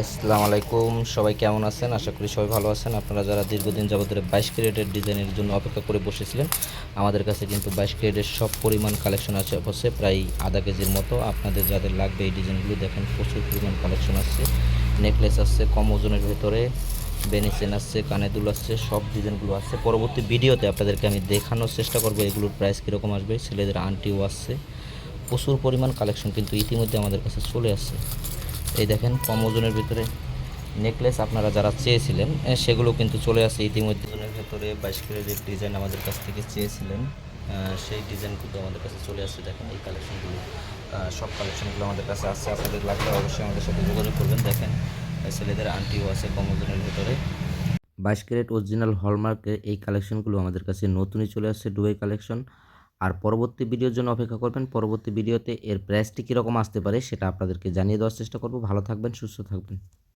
আসসালামু আলাইকুম। সবাই কেমন আছেন? আশা করি সবাই ভালো আছেন। আপনারা যারা দীর্ঘদিন যাবত ধরে বাইশ ক্যারেটের ডিজাইনের জন্য অপেক্ষা করে বসেছিলেন, আমাদের কাছে কিন্তু বাইশ ক্যারেটের সব পরিমাণ কালেকশন আছে। অবশ্যই প্রায় আধা কেজির মতো। আপনাদের যাদের লাগবে এই ডিজাইনগুলো দেখেন, প্রচুর পরিমাণ কালেকশন আসছে নেকলেস আসছে কম ওজনের ভেতরে বেনিসেন আসছে কানে দুল আসছে সব ডিজাইনগুলো আসছে পরবর্তী ভিডিওতে আপনাদেরকে আমি দেখানোর চেষ্টা করব এগুলোর প্রাইস কীরকম আসবে। ছেলেদের আন্টিও আসছে প্রচুর পরিমাণ কালেকশন কিন্তু ইতিমধ্যে আমাদের কাছে চলে আসছে। এই দেখেন কম ওজনের ভিতরে নেকলেস আপনারা যারা চেয়েছিলেন সেগুলো কিন্তু চলে আসে ইতিমধ্যে। ওজনের ভেতরে বাইশ ক্যারেটের ডিজাইন আমাদের কাছ থেকে চেয়েছিলেন সেই ডিজাইনগুলো আমাদের কাছে চলে আসছে দেখেন এই কালেকশনগুলো সব কালেকশনগুলো আমাদের কাছে আসছে আপনাদের লাগলে অবশ্যই আমাদের সাথে যোগাযোগ করবেন। দেখেন ছেলেদের আন্টিও আছে কম ওজনের ভেতরে। বাইশ ক্যারেট অরিজিনাল হলমার্কের এই কালেকশনগুলো আমাদের কাছে নতুনই চলে আসছে ডুবাই কালেকশন আর পরবর্তী ভিডিওর জন্য অপেক্ষা করবেন। পরবর্তী ভিডিওতে এর প্রাইসটি কীরকম আসতে পারে সেটা আপনাদেরকে জানিয়ে দেওয়ার চেষ্টা করব। ভালো থাকবেন, সুস্থ থাকবেন।